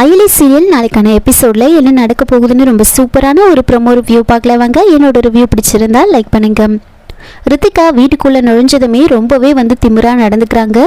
Ayali serial நாளைக்கான எபிசோடில் என்ன நடக்க போகுதுன்னு ரொம்ப சூப்பரான ஒரு ப்ரொமோ ரிவ்யூ பார்க்கல வாங்க. என்னோட ரிவ்யூ பிடிச்சிருந்தா லைக் பண்ணுங்க. ரித்திகா வீட்டுக்குள்ளே நுழைஞ்சதுமே ரொம்பவே வந்து திமிராக நடந்துக்கிறாங்க.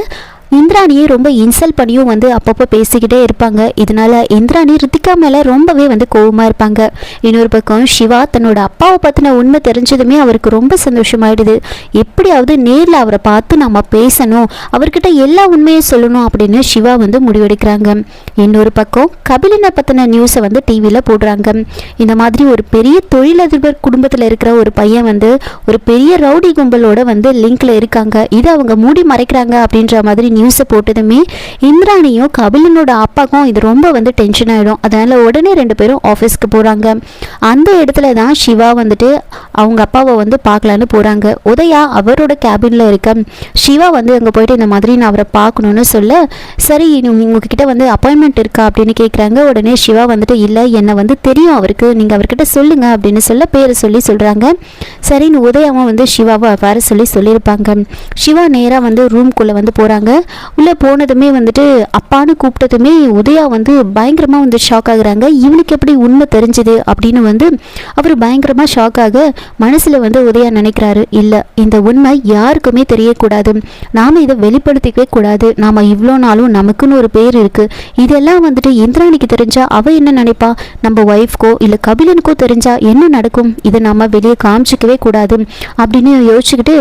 இந்திராணியை ரொம்ப இன்சல்ட் பண்ணியும் வந்து அப்பப்போ பேசிக்கிட்டே இருப்பாங்க. இதனால இந்திராணி ரித்திகா மேலே ரொம்பவே வந்து கோவமாக இருப்பாங்க. இன்னொரு பக்கம் சிவா தன்னோட அப்பாவை பற்றின உண்மை தெரிஞ்சதுமே அவருக்கு ரொம்ப சந்தோஷமாயிடுது. எப்படியாவது நேரில் அவரை பார்த்து நம்ம பேசணும் அவர்கிட்ட எல்லா உண்மையும் சொல்லணும் அப்படின்னு சிவா வந்து முடிவெடுக்கிறாங்க. இன்னொரு பக்கம் கபிலனை பற்றின நியூஸை வந்து டிவியில் போடுறாங்க. இந்த மாதிரி ஒரு பெரிய தொழிலதிபர் குடும்பத்தில் இருக்கிற ஒரு பையன் வந்து ஒரு பெரிய ரவுடி கும்பலோட வந்து லிங்க்ல இருக்காங்க. இதை அவங்க மூடி மறைக்கிறாங்க அப்படின்ற மாதிரி நியூஸை போட்டதுமே இந்திராணியும் கபிலனோட அப்பாக்கும் இது ரொம்ப வந்து டென்ஷன் ஆகிடும் அதனால் உடனே ரெண்டு பேரும் ஆஃபீஸ்க்கு போகிறாங்க அந்த இடத்துல தான் சிவா வந்துட்டு அவங்க அப்பாவை வந்து பார்க்கலான்னு போகிறாங்க உதயா அவரோட கேபினில் இருக்க சிவா வந்து அங்கே போயிட்டு இந்த மாதிரி நான் அவரை பார்க்கணுன்னு சொல்ல சரி உங்ககிட்ட வந்து அப்பாயின்மெண்ட் இருக்கா? அப்படின்னு கேட்குறாங்க உடனே சிவா வந்துட்டு இல்லை என்னை வந்து தெரியும் அவருக்கு. நீங்கள் அவர்கிட்ட சொல்லுங்க அப்படின்னு சொல்ல பேரை சொல்லி சொல்கிறாங்க சரின்னு உதயாவும் வந்து சிவாவை வர சொல்லி சொல்லியிருப்பாங்க. சிவா நேராக வந்து ரூம்குள்ளே வந்து போகிறாங்க உள்ளே போனதுமே வந்துட்டு அப்பான்னு கூப்பிட்டதுமே உதயா வந்து பயங்கரமாக வந்து ஷாக் ஆகுறாங்க. இவனுக்கு எப்படி உண்மை தெரிஞ்சுது அப்படின்னு வந்து அவர் பயங்கரமாக ஷாக் ஆக மனசில் வந்து உதயா நினைக்கிறாரு. இல்லை இந்த உண்மை யாருக்குமே தெரியக்கூடாது. நாம் இதை வெளிப்படுத்திக்கவே கூடாது. நாம் இவ்வளோ நாளும் நமக்குன்னு ஒரு பேர் இருக்குது இதெல்லாம் வந்துட்டு இந்திராணிக்கு தெரிஞ்சால் அவள் என்ன நினைப்பா? நம்ம ஒய்ஃப்க்கோ இல்லை கபிலனுக்கோ தெரிஞ்சால் என்ன நடக்கும்? இதை நம்ம வெளியே காமிச்சிக்கவே கூடாது. அப்படின்னு யோசிச்சுக்கிட்டு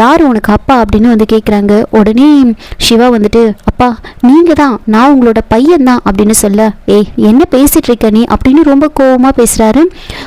யார் உனக்கு அப்பா? அப்படின்னு வந்து கேட்குறாங்க உடனே சிவா வந்துட்டு அப்பா நீங்கள் தான் நான் உங்களோட பையன் தான் அப்படின்னு சொல்ல ஏய் என்ன பேசிட்டு இருக்க நீ? அப்படின்னு ரொம்ப கோவமாக பேசுகிறாரு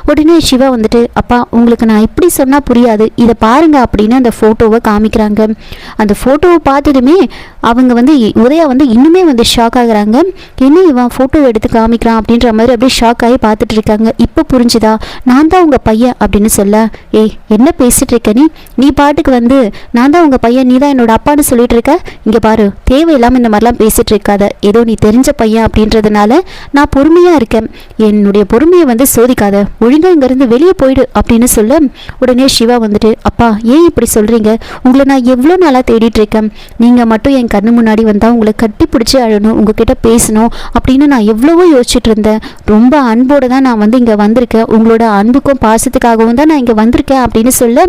உடனே சிவா வந்துட்டு அப்பா உங்களுக்கு நான் இப்படி சொன்னால் புரியாது. இதை பாருங்க அப்படின்னு அந்த ஃபோட்டோவை காமிக்கிறாங்க. அந்த ஃபோட்டோவை பார்த்ததுமே அவங்க வந்து இ- உதயா வந்து இன்னுமே வந்து ஷாக் ஆகுறாங்க. என்ன இவன் ஃபோட்டோ எடுத்து காமிக்கிறான் அப்படின்ற மாதிரி அப்படியே ஷாக் ஆகி பார்த்துட்டு இருக்காங்க இப்போ புரிஞ்சுதா? நான் தான் உங்கள் பையன் அப்படின்னு சொல்ல. ஏய் என்ன பேசிகிட்டு இருக்க நீ? நீ பாட்டுக்கு வந்து நான் தான் உங்கள் பையன் நீ தான் என்னோட அப்பான்னு சொல்லிட்டு இருக்க இங்கே பாரு தேவையில்லாமல் இந்த மாதிரிலாம் பேசிகிட்டு இருக்காத ஏதோ நீ தெரிஞ்ச பையன் அப்படின்றதுனால நான் பொறுமையாக இருக்கேன். என்னுடைய பொறுமையை வந்து சோதிக்காத. ஒழுங்காக இங்கேருந்து வெளியே போயிடு அப்படின்னு சொல்ல உடனே சிவா வந்துட்டு அப்பா ஏன் இப்படி சொல்கிறீங்க உங்களை நான் எவ்வளோ நாளாக தேடிட்டு இருக்கேன் நீங்கள் மட்டும் என் கண்ணு முன்னாடி வந்தால் உங்களை கட்டி பிடிச்சி அழணும் உங்ககிட்ட பேசணும் அப்படின்னு நான் எவ்வளவோ யோசிச்சுட்டு இருந்தேன். ரொம்ப அன்போடு தான் நான் வந்து இங்கே வந்திருக்கேன். உங்களோட அன்புக்கும் பாசத்துக்காகவும் தான் நான் இங்கே வந்திருக்கேன் அப்படின்னு சொல்ல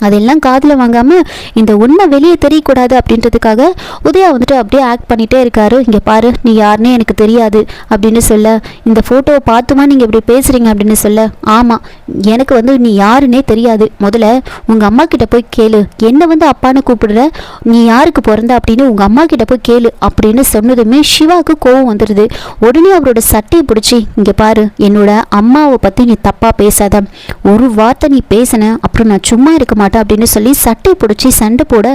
அதெல்லாம் காதில் வாங்காமல் இந்த உண்மை வெளியே தெரியக்கூடாது அப்படின்றதுக்காக உதயா வந்துட்டு அப்படியே ஆக்ட் பண்ணிகிட்டே இருக்காரு. இங்கே பாரு நீ யாருன்னே எனக்கு தெரியாது அப்படின்னு சொல்ல இந்த ஃபோட்டோவை பார்த்துமா நீங்கள் இப்படி பேசுகிறீங்க அப்படின்னு சொல்ல ஆமாம் எனக்கு வந்து நீ யாருன்னே தெரியாது. முதல்ல உங்கள் அம்மா கிட்ட போய் கேளு என்னை வந்து அப்பான்னு கூப்பிடுற நீ யாருக்கு பிறந்த அப்படின்னு உங்கள் அம்மா கிட்ட போய் கேளு அப்படின்னு சொன்னதுமே சிவாவுக்கு கோவம் வந்துடுது உடனே அவரோட சட்டையை பிடிச்சி இங்கே பாரு என்னோட அம்மாவை பற்றி நீ தப்பாக பேசாத. ஒரு வார்த்தை நீ பேசின அப்புறம் நான் சும்மா இருக்க மாட்டேன் அப்படின்னு சொல்லி சட்டை பிடிச்சி சண்டை போட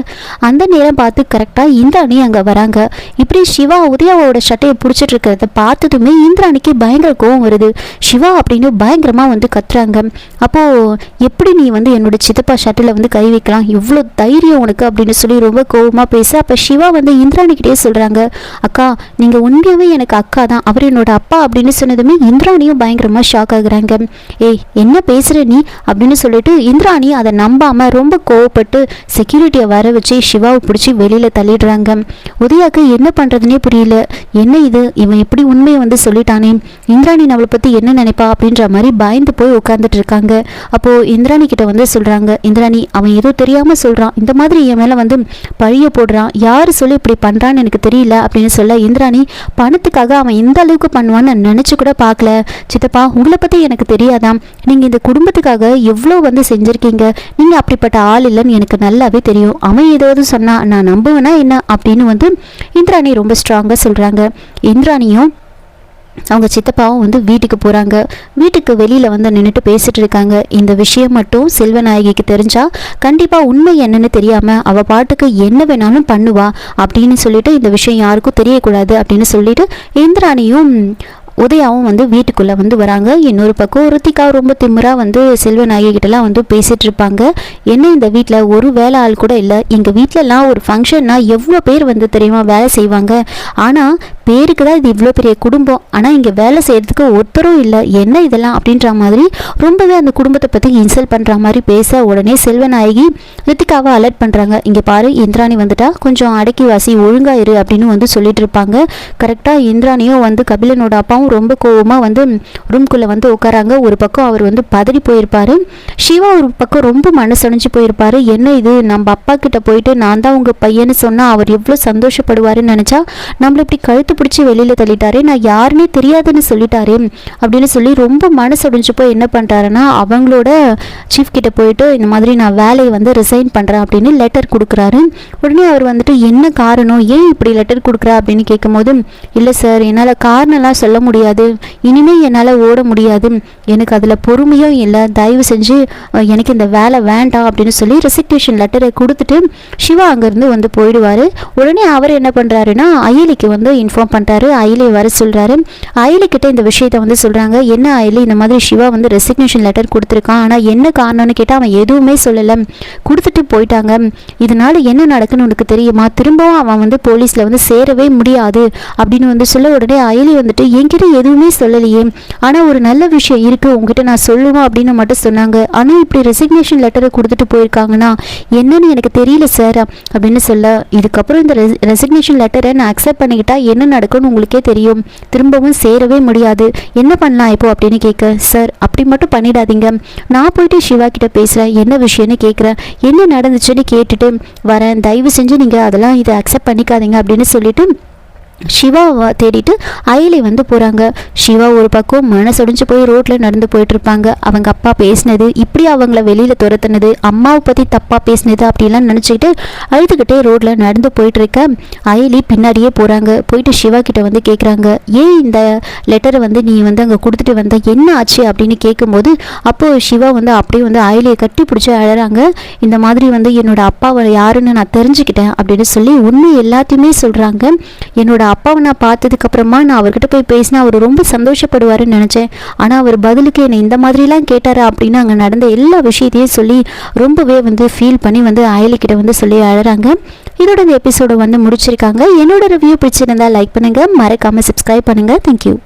அந்த நேரம் பார்த்து கரெக்டாக இந்திராணி அங்கே வராங்க. இப்படி சிவா உதயாவோட சட்டையை பிடிச்சிட்டு இருக்கிறத பார்த்ததுமே இந்திராணிக்கு பயங்கர கோவம் வருது. சிவா அப்படின்னு பயங்கரமாக வந்து கத்துறாங்க. அப்போது எப்படி நீ வந்து என்னோட சித்தப்பா ஷட்டில் வந்து கை வைக்கலாம்? இவ்வளோ தைரியம் உனக்கு அப்படின்னு சொல்லி ரொம்ப கோவமாக பேச. அப்போ சிவா வந்து இந்திராணிக்கிட்டே சொல்கிறாங்க அக்கா நீங்கள் உண்மையாகவே எனக்கு அக்கா தான். அவர் என்னோட அப்பா அப்படின்னு சொன்னதுமே இந்திராணியும் பயங்கரமாக ஷாக் ஆகுறாங்க. ஏய் என்ன பேசுகிற நீ? அப்படின்னு சொல்லிட்டு இந்திராணி அதை நம்பாமல் ரொம்ப கோவப்பட்டு செக்யூரிட்டியை வர வச்சு சிவாவை பிடிச்சி வெளியில் தள்ளிடுறாங்க. உதயாக்கு என்ன பண்ணுறதுனே புரியல. என்ன இது? இவன் எப்படி உண்மையை வந்து சொல்லிட்டானே? இந்திராணி நம்மளை பற்றி என்ன நினைப்பா? அப்படின்ற மாதிரி பயந்து போய் உட்காந்துட்டு இருக்காங்க. அப்போது இந்திராணி கிட்ட வந்து சொல்கிறாங்க இந்திராணி அவன் ஏதோ தெரியாமல் சொல்கிறான் இந்த மாதிரி என் மேலே வந்து பழிய போடுறான். யார் சொல்லி இப்படி பண்ணுறான்னு எனக்கு தெரியல அப்படின்னு சொல்ல இந்திராணி பணத்துக்காக அவன் இந்த அளவுக்கு பண்ணுவான்னு நான் நினச்சி கூட பார்க்கல சித்தப்பா உங்களை பற்றி எனக்கு தெரியாதாம். நீங்கள் இந்த குடும்பத்துக்காக எவ்வளோ வந்து செஞ்சுருக்கீங்க? நீங்கள் அப்படிப்பட்ட ஆள் இல்லைன்னு எனக்கு நல்லாவே தெரியும். அவன் ஏதாவது சொன்னால் நான் நம்புவேனா என்ன? அப்படின்னு வந்து இந்திராணி ரொம்ப ஸ்ட்ராங்காக சொல்கிறாங்க இந்திராணியும் அவங்க சித்தப்பாவும் வந்து வீட்டுக்கு போகிறாங்க வீட்டுக்கு வெளியில் வந்து நின்றுட்டு பேசிகிட்டு இருக்காங்க. இந்த விஷயம் மட்டும் செல்வநாயகிக்கு தெரிஞ்சால் கண்டிப்பாக உண்மை என்னன்னு தெரியாமல் அவள் பாட்டுக்கு என்ன வேணாலும் பண்ணுவா அப்படின்னு சொல்லிட்டு இந்த விஷயம் யாருக்கும் தெரியக்கூடாது அப்படின்னு சொல்லிட்டு இந்திராணியும் உதயாவும் வந்து வீட்டுக்குள்ளே வந்து வராங்க. இன்னொரு பக்கம் ருத்திகா ரொம்ப திமிரா வந்து செல்வநாயகி கிட்டலாம் வந்து பேசிகிட்டு இருப்பாங்க. என்ன இந்த வீட்டில் ஒரு வேலை ஆள் கூட இல்லை. எங்கள் வீட்டிலலாம் ஒரு ஃபங்க்ஷன்னா எவ்வளோ பேர் வந்து தெரியுமா வேலை செய்வாங்க? ஆனால் பேருக்கு தான் இது இவ்வளோ பெரிய குடும்பம். ஆனால் இங்கே வேலை செய்கிறதுக்கு ஒருத்தரும் இல்லை. என்ன இதெல்லாம் அப்படின்ற மாதிரி ரொம்பவே அந்த குடும்பத்தை பற்றி இன்சல்ட் பண்ணுற மாதிரி பேச உடனே செல்வநாயகி ரித்திகாவை அலர்ட் பண்ணுறாங்க இங்கே பாரு இந்திராணி வந்துட்டா. கொஞ்சம் அடக்கி வாசி ஒழுங்காக இரு அப்படின்னு வந்து சொல்லிட்டு இருப்பாங்க. கரெக்டாக இந்திராணியும் வந்து கபிலனோட அப்பாவும் ரொம்ப கோவமாக வந்து ரூம்குள்ளே வந்து உட்காராங்க. ஒரு பக்கம் அவர் வந்து பதறி போயிருப்பாரு. சிவா ஒரு பக்கம் ரொம்ப மனசடைஞ்சு போயிருப்பாரு. என்ன இது? நம்ம அப்பா கிட்ட போயிட்டு நான் தான் உங்கள் பையன்னு சொன்னால் அவர் எவ்வளோ சந்தோஷப்படுவாருன்னு நினச்சா? நம்மளை இப்படி கழுத்து பிடிச்சி வெளியில் தள்ளிட்டாரே நான் யாருன்னே தெரியாதுன்னு சொல்லிட்டாரே அப்படின்னு சொல்லி ரொம்ப மனசடைஞ்சு போய் என்ன பண்ணுறாருன்னா அவங்களோட சீஃப் கிட்ட போயிட்டு இந்த மாதிரி நான் வேலையை வந்து ரிசைன் பண்ணுறேன் அப்படின்னு லெட்டர் கொடுக்குறாரு. உடனே அவர் வந்துட்டு என்ன காரணம்? ஏன் இப்படி லெட்டர் கொடுக்குறா? அப்படின்னு கேட்கும்போது இல்லை சார் என்னால் காரணம்லாம் சொல்ல முடியாது. இனிமேல் என்னால் ஓட முடியாது. எனக்கு அதில் பொறுமையும் இல்லை. தயவு செஞ்சு எனக்கு இந்த வேலை வேண்டாம். அப்படின்னு சொல்லி ரெசிக்னேஷன் லெட்டரை கொடுத்துட்டு சிவா அங்கேருந்து வந்து போயிடுவார். உடனே அவர் என்ன பண்ணுறாருன்னா அயலிக்கு வந்து இன்ஃபார்ம் பண்ணுறாரு அயிலை வர சொல்கிறாரு அயிலுக்கிட்ட இந்த விஷயத்தை வந்து சொல்கிறாங்க என்ன அயலி? இந்த மாதிரி சிவா வந்து ரெசிக்னேஷன் லெட்டர் கொடுத்துருக்கான். ஆனால் என்ன காரணம்னு கேட்டால் அவன் எதுவுமே சொல்லலை. கொடுத்துட்டு போயிட்டாங்க. இதனால் என்ன நடக்குன்னு உனக்கு தெரியுமா? திரும்பவும் அவன் வந்து போலீஸில் வந்து சேரவே முடியாது அப்படின்னு வந்து சொல்ல உடனே அயலி வந்துட்டு என்கிட்ட எதுவுமே சொல்லலையே. ஆனால் ஒரு நல்ல விஷயம் இருக்குது உங்ககிட்ட நான் சொல்லுவேன் அப்படின்னு மட்டும் சொன்னாங்க. ஆனால் இப்படி ரெசிக்னேஷன் லெட்டரை கொடுத்துட்டு போயிருக்காங்கன்னா என்னன்னு எனக்கு தெரியல சார் அப்படின்னு சொல்ல இதுக்கப்புறம் இந்த ரெசிக்னேஷன் லெட்டரை நான் அக்செப்ட் பண்ணிக்கிட்டா என்ன நடக்கும்னு உங்களுக்கே தெரியும். திரும்பவும் சேரவே முடியாது. என்ன பண்ணலாம் இப்போ? அப்படின்னு கேட்க சார் அப்படி மட்டும் பண்ணிடாதீங்க. நான் போயிட்டு சிவா கிட்ட பேசுகிறேன் என்ன விஷயம்னு கேட்குறேன். என்ன நடந்துச்சுன்னு கேட்டுட்டு வரேன். தயவு செஞ்சு நீங்கள் அதெல்லாம் இதை அக்செப்ட் பண்ணிக்காதீங்க அப்படின்னு சொல்லிட்டு சிவாவை தேடிட்டு அயலி வந்து போகிறாங்க சிவா ஒரு பக்கம் மனசொடிஞ்சு போய் ரோட்டில் நடந்து போயிட்டுருப்பாங்க. அவங்க அப்பா பேசினது இப்படி அவங்கள வெளியில் துரத்துனது அம்மாவை பற்றி தப்பாக பேசினது அப்படிலாம் நினச்சிக்கிட்டு அழுதுகிட்டே ரோட்டில் நடந்து போயிட்டுருக்க அயலி பின்னாடியே போகிறாங்க போயிட்டு சிவா கிட்ட வந்து கேட்குறாங்க ஏன் இந்த லெட்டரை வந்து நீ வந்து அங்கே கொடுத்துட்டு வந்த என்ன ஆச்சு? அப்படின்னு கேட்கும்போது அப்போது சிவா வந்து அப்படியே வந்து அயலியை கட்டி பிடிச்சி அழகிறாங்க இந்த மாதிரி வந்து என்னோட அப்பாவை யாருன்னு நான் தெரிஞ்சுக்கிட்டேன் அப்படின்னு சொல்லி உண்மை எல்லாத்தையுமே சொல்கிறாங்க என்னோட அப்பாவை நான் பார்த்ததுக்கப்புறமா நான் அவர்கிட்ட போய் பேசினா அவர் ரொம்ப சந்தோஷப்படுவாருன்னு நினச்சேன். ஆனால் அவர் பதிலுக்கு என்னை இந்த மாதிரிலாம் கேட்டாரா அப்படின்னு அங்கே நடந்த எல்லா விஷயத்தையும் சொல்லி ரொம்பவே வந்து ஃபீல் பண்ணி வந்து அயலிக்கிட்ட வந்து சொல்லி அழறாங்க. இதோட இந்த எபிசோடை வந்து முடிச்சிருக்காங்க. என்னோட ரிவ்யூ பிடிச்சிருந்தால் லைக் பண்ணுங்கள் மறக்காமல் சப்ஸ்கிரைப் பண்ணுங்கள் தேங்க்யூ